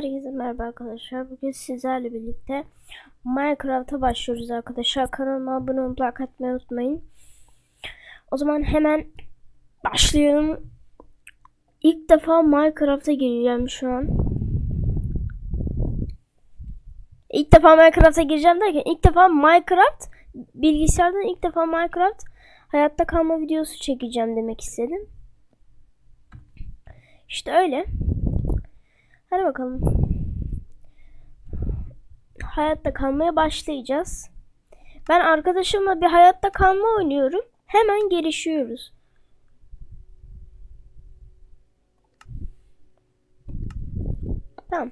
Herkese merhaba arkadaşlar. Bugün sizlerle birlikte Minecraft'a başlıyoruz arkadaşlar. Kanalıma abone olup like atmayı unutmayın. O zaman hemen başlayalım. İlk defa Minecraft'a gireceğim şu an. İlk defa Minecraft'a gireceğim derken ilk defa Minecraft bilgisayardan ilk defa Minecraft hayatta kalma videosu çekeceğim demek istedim. İşte öyle. Hadi bakalım. Hayatta kalmaya başlayacağız. Ben arkadaşımla bir hayatta kalma oynuyorum. Hemen gelişiyoruz. Tamam.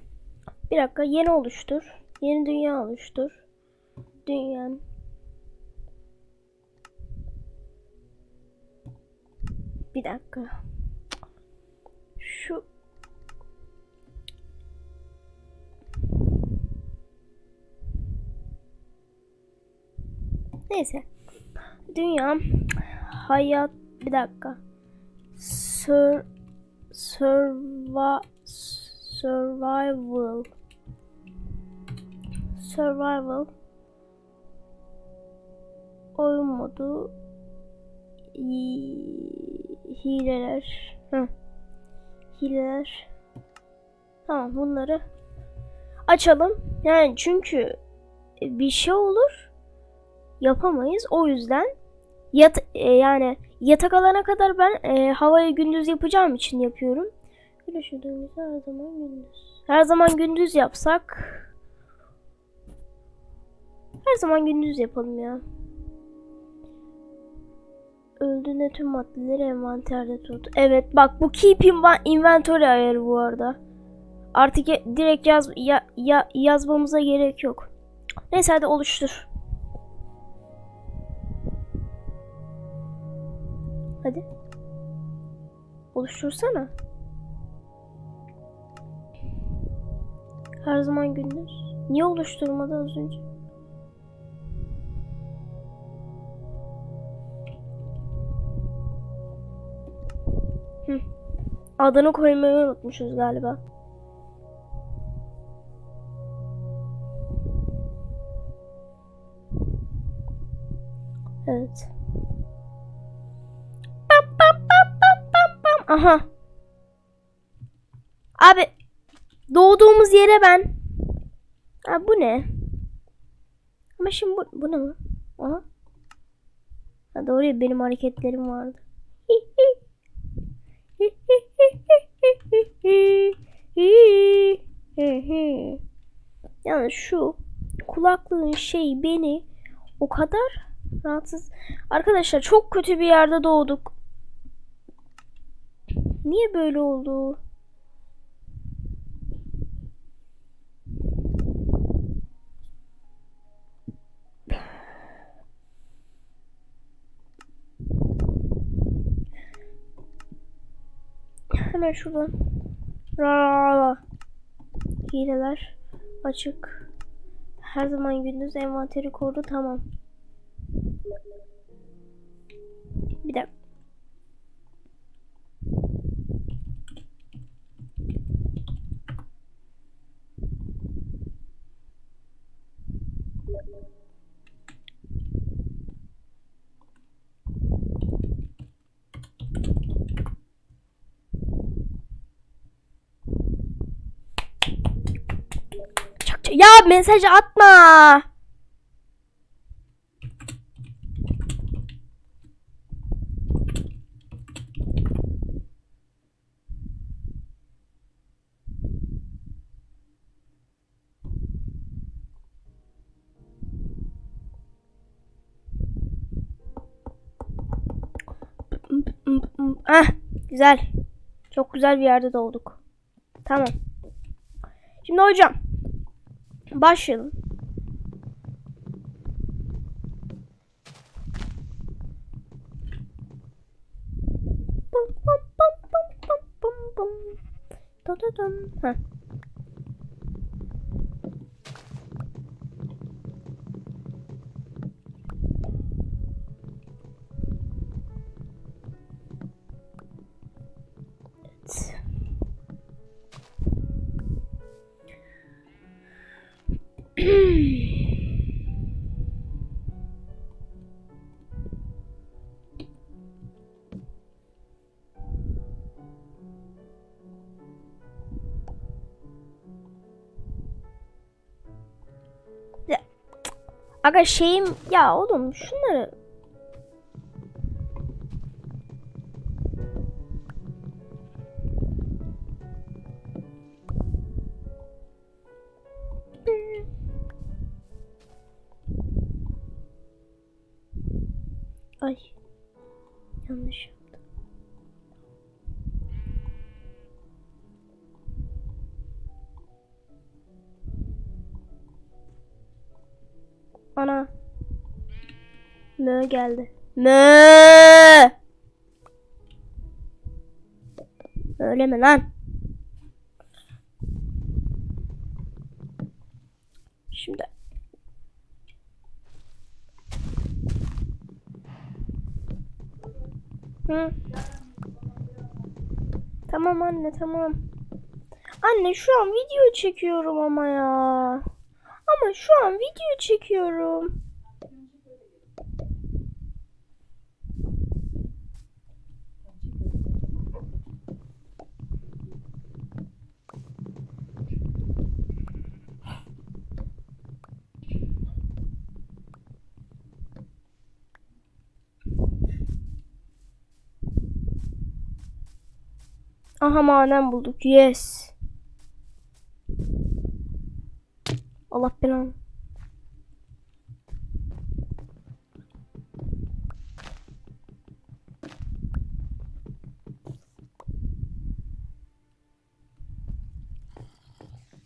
Bir dakika yeni oluştur. Yeni dünya oluştur. Dünya. Bir dakika. Şu Neyse. Dünya hayat bir dakika. Sur surva, survival. Survival. Oyun modu. Hi- hileler. Heh. hileler. Tamam bunları açalım. Yani çünkü bir şey olur yapamayız. O yüzden yat e, yani yatak alana kadar ben e, havayı gündüz yapacağım için yapıyorum. Işığımızı her zaman gündüz. Her zaman gündüz yapsak her zaman gündüz yapalım ya. Öldüğünde tüm maddeleri envanterde tut. Evet bak bu keep inventory ayarı bu arada. Artık direkt yaz ya, ya, yazmamıza gerek yok. Neyse hadi oluştur. Hadi. Oluştursana. Her zaman gündüz. Niye oluşturmadı az önce? Hı. Adını koymayı unutmuşuz galiba. Evet. Aha. Abi doğduğumuz yere ben. Ha bu ne? Ama şimdi bu, bu ne mi? Aha. Ha doğru ya benim hareketlerim vardı. Yani şu kulaklığın şey beni o kadar rahatsız. Arkadaşlar çok kötü bir yerde doğduk. Niye böyle oldu? Hemen şuradan. Ra Hileler açık. Her zaman gündüz envanteri koru tamam. Ya mesaj atma. Ah, güzel. Çok güzel bir yerde doğduk. Tamam. Şimdi hocam. Başlayalım. Pum pum pum pum pum pum pum. Da da dam. Heh. Aga şeyim ya oğlum şunları Ay. Yanlış. Ana. Mö geldi. Mö. Öyle mi lan? Şimdi. Hı. Tamam anne tamam. Anne şu an video çekiyorum ama ya ama şu an video çekiyorum. Aha manen bulduk. Yes. Allah.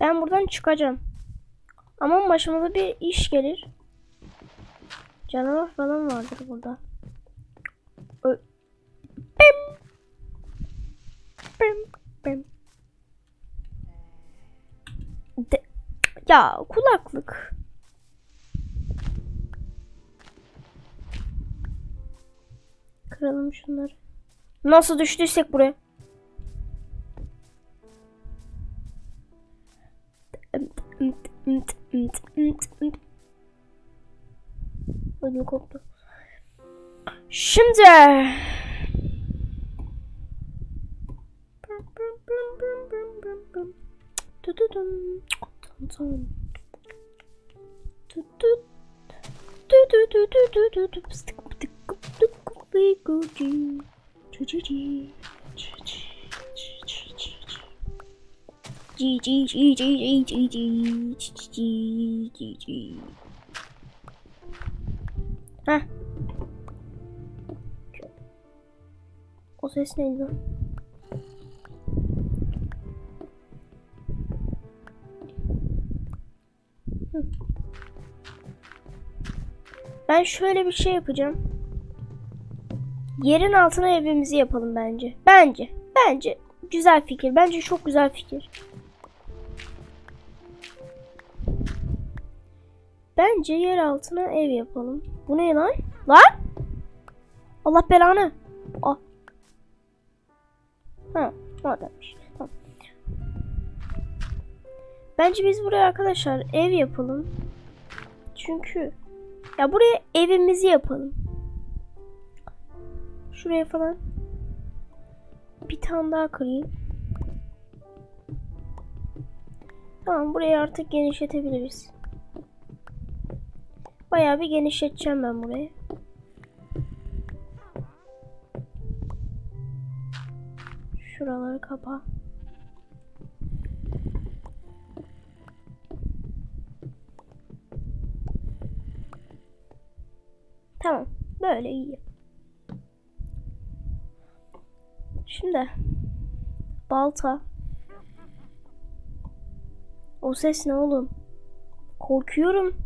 Ben buradan çıkacağım. Ama başımıza bir iş gelir. Canavar falan vardır burada. Ya kulaklık. Kıralım şunları. Nasıl düştüysek buraya. Ödüm koptu. Şimdi さん。トゥトゥトゥトゥトゥトゥトゥトゥスティックティックティックティックティッ Ben şöyle bir şey yapacağım. Yerin altına evimizi yapalım bence. Bence. Bence. Güzel fikir. Bence çok güzel fikir. Bence yer altına ev yapalım. Bu ne lan? Lan! Allah belanı. Ah. Ha, oradaymış. Tamam. Bence biz buraya arkadaşlar ev yapalım. Çünkü ya buraya evimizi yapalım. Şuraya falan. Bir tane daha kırayım. Tamam burayı artık genişletebiliriz. Bayağı bir genişleteceğim ben burayı. Şuraları kapa. Tamam. Böyle iyi. Şimdi balta. O ses ne oğlum? Korkuyorum.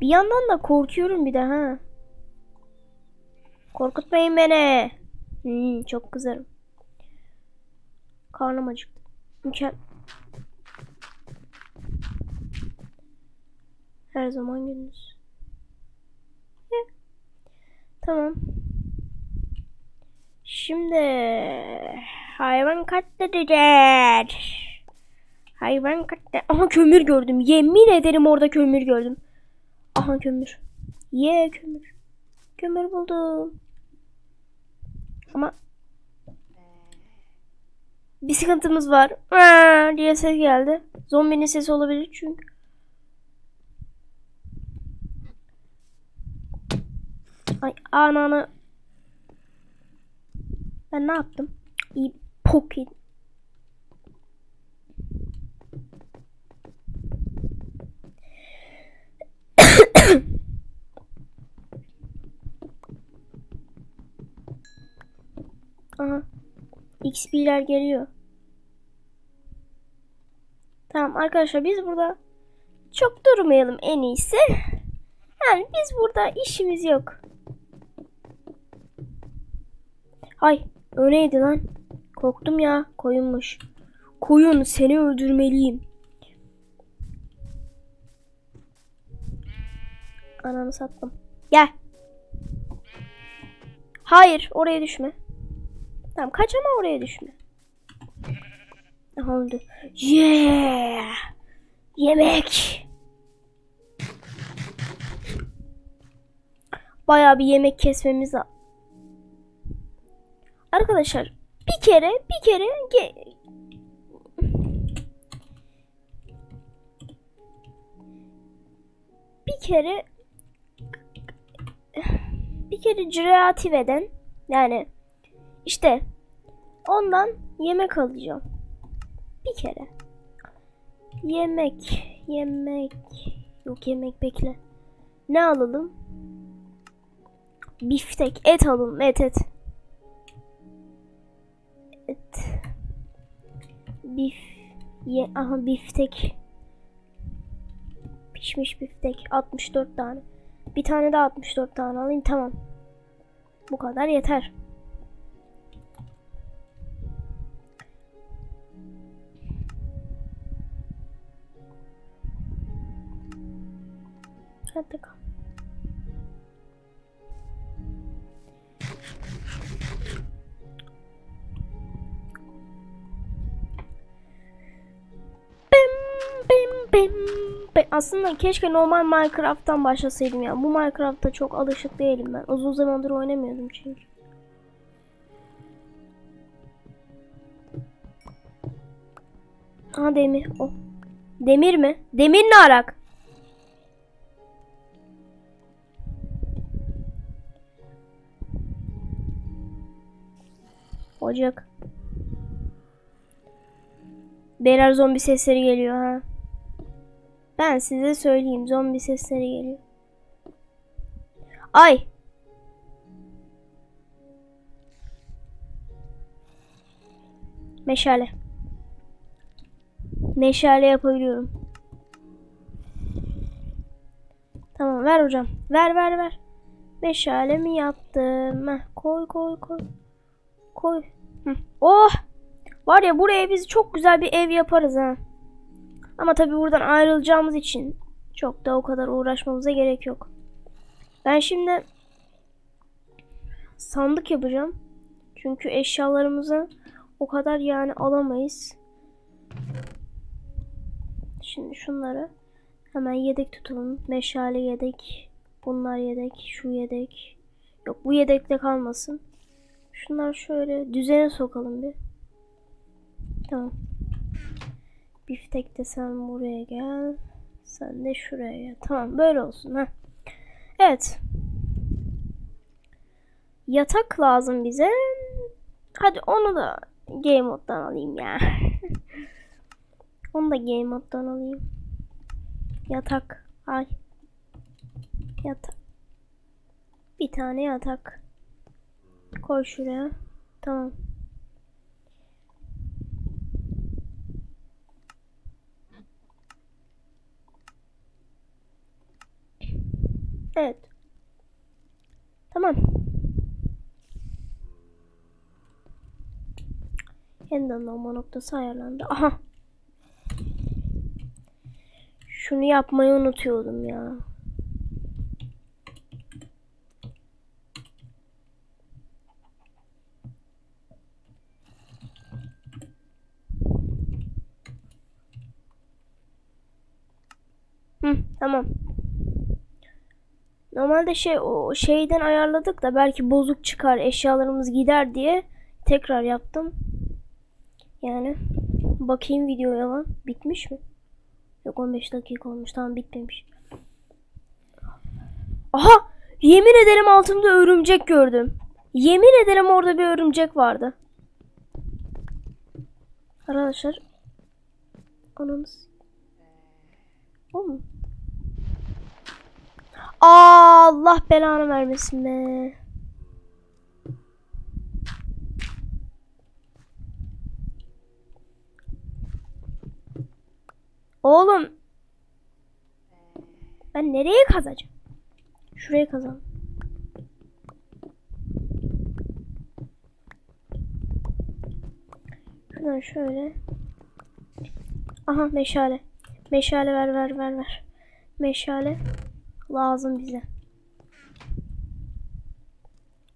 Bir yandan da korkuyorum bir de ha. Korkutmayın beni. Hmm, çok kızarım. Karnım acıktı. Mükemmel. Her zaman gündüz. Tamam. Şimdi hayvan katlediler. Hayvan katle. Aha kömür gördüm. Yemin ederim orada kömür gördüm. Aha kömür. Ye yeah, kömür. Kömür buldum. Ama bir sıkıntımız var. Aa, diye ses geldi. Zombinin sesi olabilir çünkü. Ay ananı. Ben ne yaptım? İyi pocket. Aha. XP'ler geliyor. Tamam arkadaşlar biz burada çok durmayalım en iyisi. Yani biz burada işimiz yok. Ay o neydi lan? Korktum ya koyunmuş. Koyun seni öldürmeliyim. Ananı sattım. Gel. Hayır oraya düşme. Tamam kaç ama oraya düşme. Aha öldü. Yeah. Yemek. Bayağı bir yemek kesmemiz lazım. Arkadaşlar bir kere bir kere ge- bir kere bir kere kreatif eden yani işte ondan yemek alacağım. Bir kere. Yemek, yemek. Yok yemek bekle. Ne alalım? Biftek, et alalım. Et. Et. Bif. Ye, aha biftek. Pişmiş biftek. 64 tane. Bir tane daha 64 tane alayım. Tamam. Bu kadar yeter. Aslında keşke normal Minecraft'tan başlasaydım ya. Bu Minecraft'ta çok alışık değilim ben. Uzun zamandır oynamıyordum çünkü. Aha demir. O. Demir mi? Demir ne arak? Ocak. Beyler zombi sesleri geliyor ha. Ben size söyleyeyim zombi sesleri geliyor. Ay. Meşale. Meşale yapabiliyorum. Tamam ver hocam. Ver ver ver. Meşalemi yaptım. Heh, koy koy koy. Koy. Hı. Oh! Var ya buraya biz çok güzel bir ev yaparız ha. Ama tabii buradan ayrılacağımız için çok da o kadar uğraşmamıza gerek yok. Ben şimdi sandık yapacağım. Çünkü eşyalarımızı o kadar yani alamayız. Şimdi şunları hemen yedek tutalım. Meşale yedek. Bunlar yedek. Şu yedek. Yok bu yedekte kalmasın. Şunlar şöyle düzene sokalım bir. Tamam. Biftek de sen buraya gel. Sen de şuraya gel. Tamam böyle olsun ha. Evet. Yatak lazım bize. Hadi onu da game moddan alayım ya. onu da game moddan alayım. Yatak. Ay. Yatak. Bir tane yatak. Koy şuraya. Tamam. Evet. Tamam. Yeniden olma noktası ayarlandı. Aha. Şunu yapmayı unutuyordum ya. Hı, tamam. Normalde şey o şeyden ayarladık da belki bozuk çıkar eşyalarımız gider diye tekrar yaptım. Yani bakayım videoya lan bitmiş mi? Yok 15 dakika olmuş tamam bitmemiş. Aha Yemin ederim altımda örümcek gördüm. Yemin ederim orada bir örümcek vardı. Arkadaşlar. Anamız. O mu? Allah belanı vermesin be. Oğlum. Ben nereye kazacağım? Şuraya kazalım. Şuradan şöyle. Aha meşale. Meşale ver ver ver ver. Meşale lazım bize.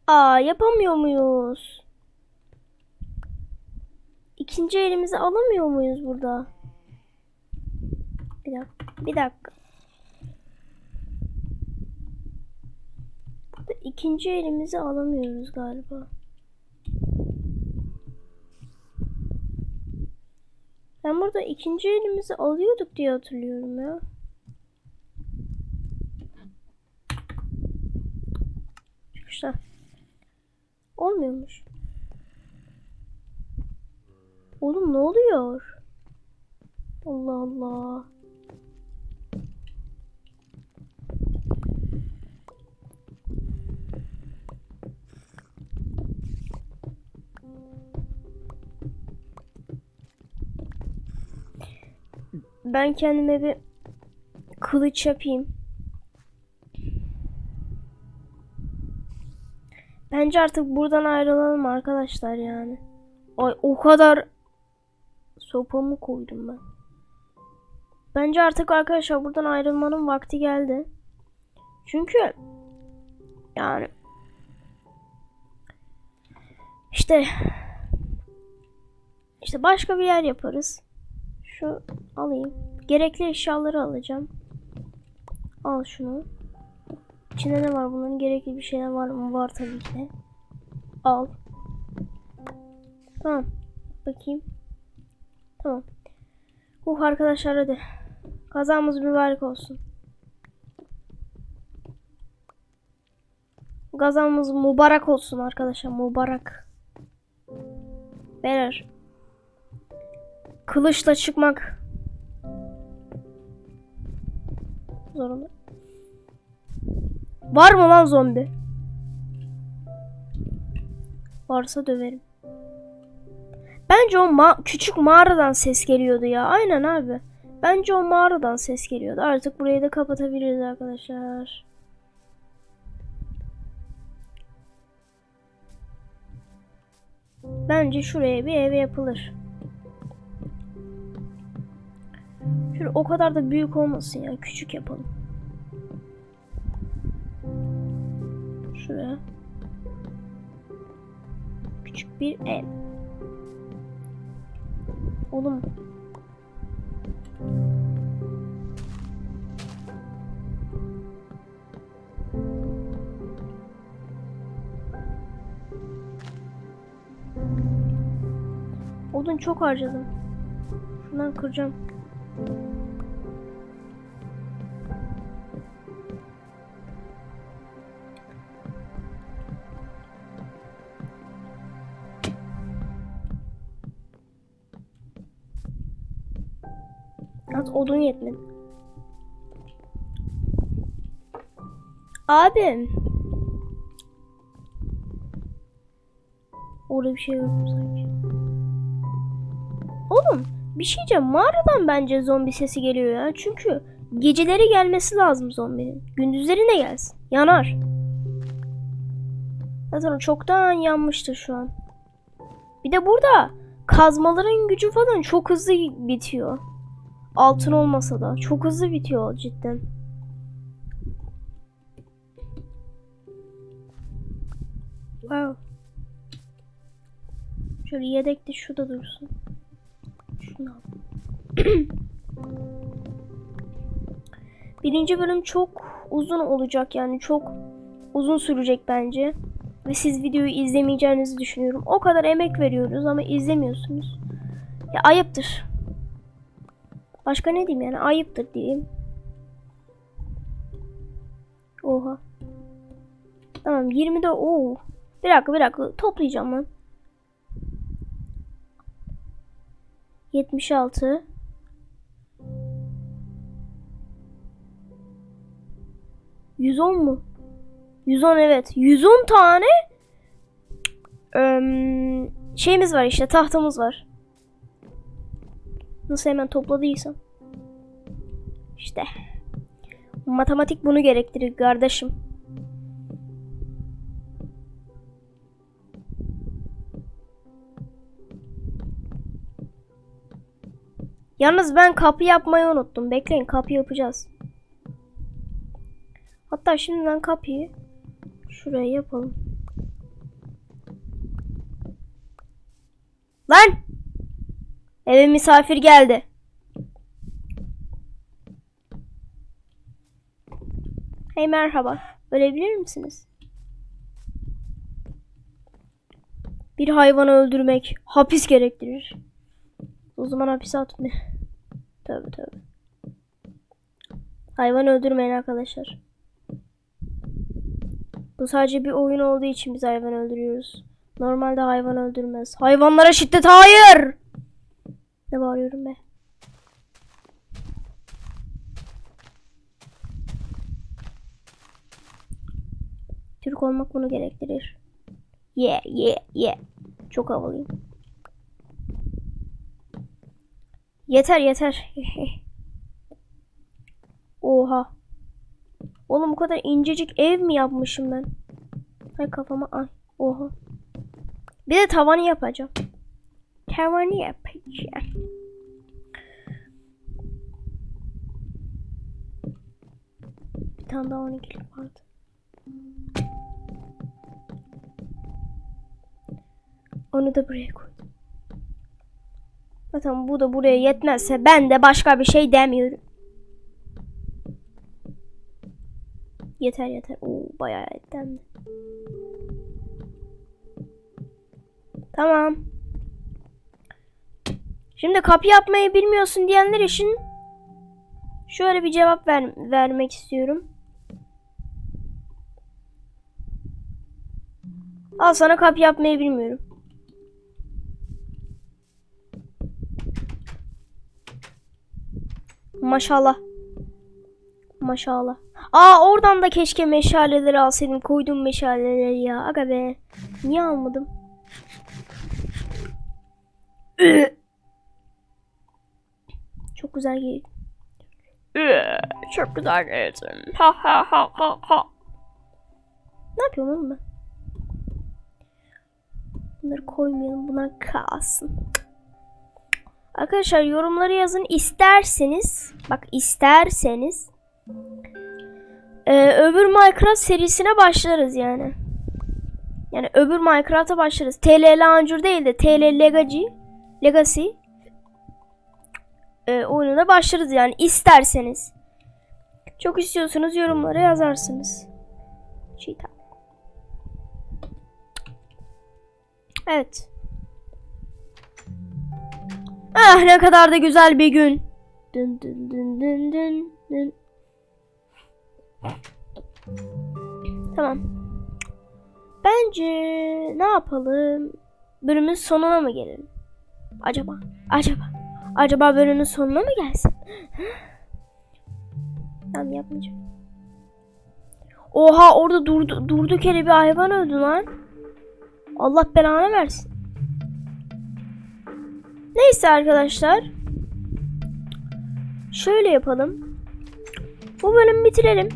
Aa yapamıyor muyuz? İkinci elimizi alamıyor muyuz burada? Bir dakika. Bir dakika. Burada ikinci elimizi alamıyoruz galiba. Ben burada ikinci elimizi alıyorduk diye hatırlıyorum ya. Çıkışta. Olmuyormuş. Oğlum ne oluyor? Allah Allah. Ben kendime bir kılıç yapayım. Bence artık buradan ayrılalım arkadaşlar yani. Ay o kadar sopamı koydum ben. Bence artık arkadaşlar buradan ayrılmanın vakti geldi. Çünkü yani işte işte başka bir yer yaparız. Şu alayım. Gerekli eşyaları alacağım. Al şunu. İçinde ne var bunların? Gerekli bir şeyler var mı? Var tabii ki. Al. Tamam. Bakayım. Tamam. Uh arkadaşlar hadi. Kazamız mübarek olsun. Gazamız mübarek olsun arkadaşlar. Mübarek. Beyler. Kılıçla çıkmak zorunda. Var mı lan zombi? Varsa döverim. Bence o ma küçük mağaradan ses geliyordu ya. Aynen abi. Bence o mağaradan ses geliyordu. Artık burayı da kapatabiliriz arkadaşlar. Bence şuraya bir ev yapılır. Şöyle o kadar da büyük olmasın ya. Küçük yapalım. Şuraya. Küçük bir ev. Oğlum. Odun çok harcadım. Şundan kıracağım. Az odun yetmedi. Abim. Orada bir şey gördüm sanki. Oğlum bir şey diyeceğim. Mağaradan bence zombi sesi geliyor ya. Çünkü geceleri gelmesi lazım zombinin. Gündüzleri ne gelsin? Yanar. Zaten çoktan yanmıştır şu an. Bir de burada kazmaların gücü falan çok hızlı bitiyor. Altın olmasa da çok hızlı bitiyor cidden. Wow. Şöyle yedek de şurada dursun. Şunu al. Birinci bölüm çok uzun olacak yani çok uzun sürecek bence. Ve siz videoyu izlemeyeceğinizi düşünüyorum. O kadar emek veriyoruz ama izlemiyorsunuz. Ya ayıptır. Başka ne diyeyim yani ayıptır diyeyim. Oha. Tamam 20'de oo. Bir dakika bir dakika toplayacağım lan. 76 110 mu? 110 evet. 110 tane Eee, şeyimiz var işte tahtamız var. Nasıl hemen topladıysam. İşte. Matematik bunu gerektirir kardeşim. Yalnız ben kapı yapmayı unuttum. Bekleyin kapı yapacağız. Hatta şimdiden kapıyı şuraya yapalım. Lan! Eve misafir geldi. Hey merhaba. Ölebilir misiniz? Bir hayvanı öldürmek hapis gerektirir. O zaman hapise atma. Tövbe tövbe. Hayvan öldürmeyin arkadaşlar. Bu sadece bir oyun olduğu için biz hayvan öldürüyoruz. Normalde hayvan öldürmez. Hayvanlara şiddet hayır. Ne bağırıyorum be? Türk olmak bunu gerektirir. Yeah yeah yeah. Çok havalıyım. Yeter yeter. Oha. Oğlum bu kadar incecik ev mi yapmışım ben? Hay kafama ay. Oha. Bir de tavanı yapacağım. Tavanı yapacağım. Bir tane daha 12'lik vardı. Onu da buraya koydum. Zaten bu da buraya yetmezse ben de başka bir şey demiyorum. Yeter yeter. Oo bayağı etlendi. Tamam. Şimdi kapı yapmayı bilmiyorsun diyenler için şöyle bir cevap ver, vermek istiyorum. Al sana kapı yapmayı bilmiyorum. Maşallah. Maşallah. Aa oradan da keşke meşaleleri alsaydım. Koyduğum meşaleleri ya. Aga be. Niye almadım? Çok güzel giydim. Çok güzel gezdim. Ha ha ha ha ha. Ne yapıyorum oğlum ben? Bunları koymayalım. Bunlar kalsın. Arkadaşlar yorumları yazın. isterseniz bak isterseniz e, öbür Minecraft serisine başlarız yani. Yani öbür Minecraft'a başlarız. TL Launcher değil de TL Legacy Legacy e, oyununa başlarız yani isterseniz. Çok istiyorsanız yorumlara yazarsınız. Cheetah. Evet. Ah ne kadar da güzel bir gün. Dın dın dın dın dın dın. Tamam. Bence ne yapalım? Bölümün sonuna mı gelelim? Acaba? Acaba? Acaba bölümün sonuna mı gelsin? Tamam yapmayacağım. Oha orada durdu, durduk yere bir hayvan öldü lan. Allah belanı versin. Neyse arkadaşlar. Şöyle yapalım. Bu bölümü bitirelim.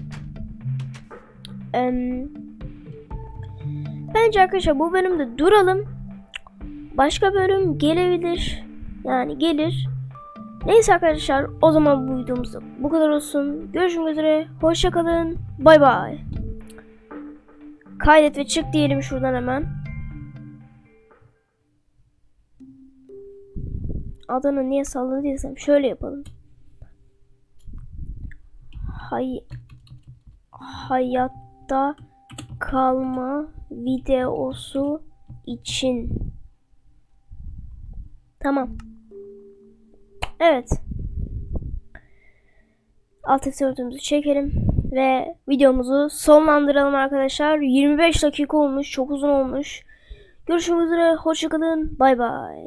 Bence arkadaşlar bu bölümde duralım. Başka bölüm gelebilir. Yani gelir. Neyse arkadaşlar o zaman bu videomuz bu kadar olsun. Görüşmek üzere. Hoşçakalın. Bay bay. Kaydet ve çık diyelim şuradan hemen. Adını niye salladıysam şöyle yapalım. Hay hayatta kalma videosu için. Tamam. Evet. Alt F4'ümüzü çekelim Ve videomuzu sonlandıralım arkadaşlar. 25 dakika olmuş. Çok uzun olmuş. Görüşmek üzere. Hoşçakalın. Bay bay.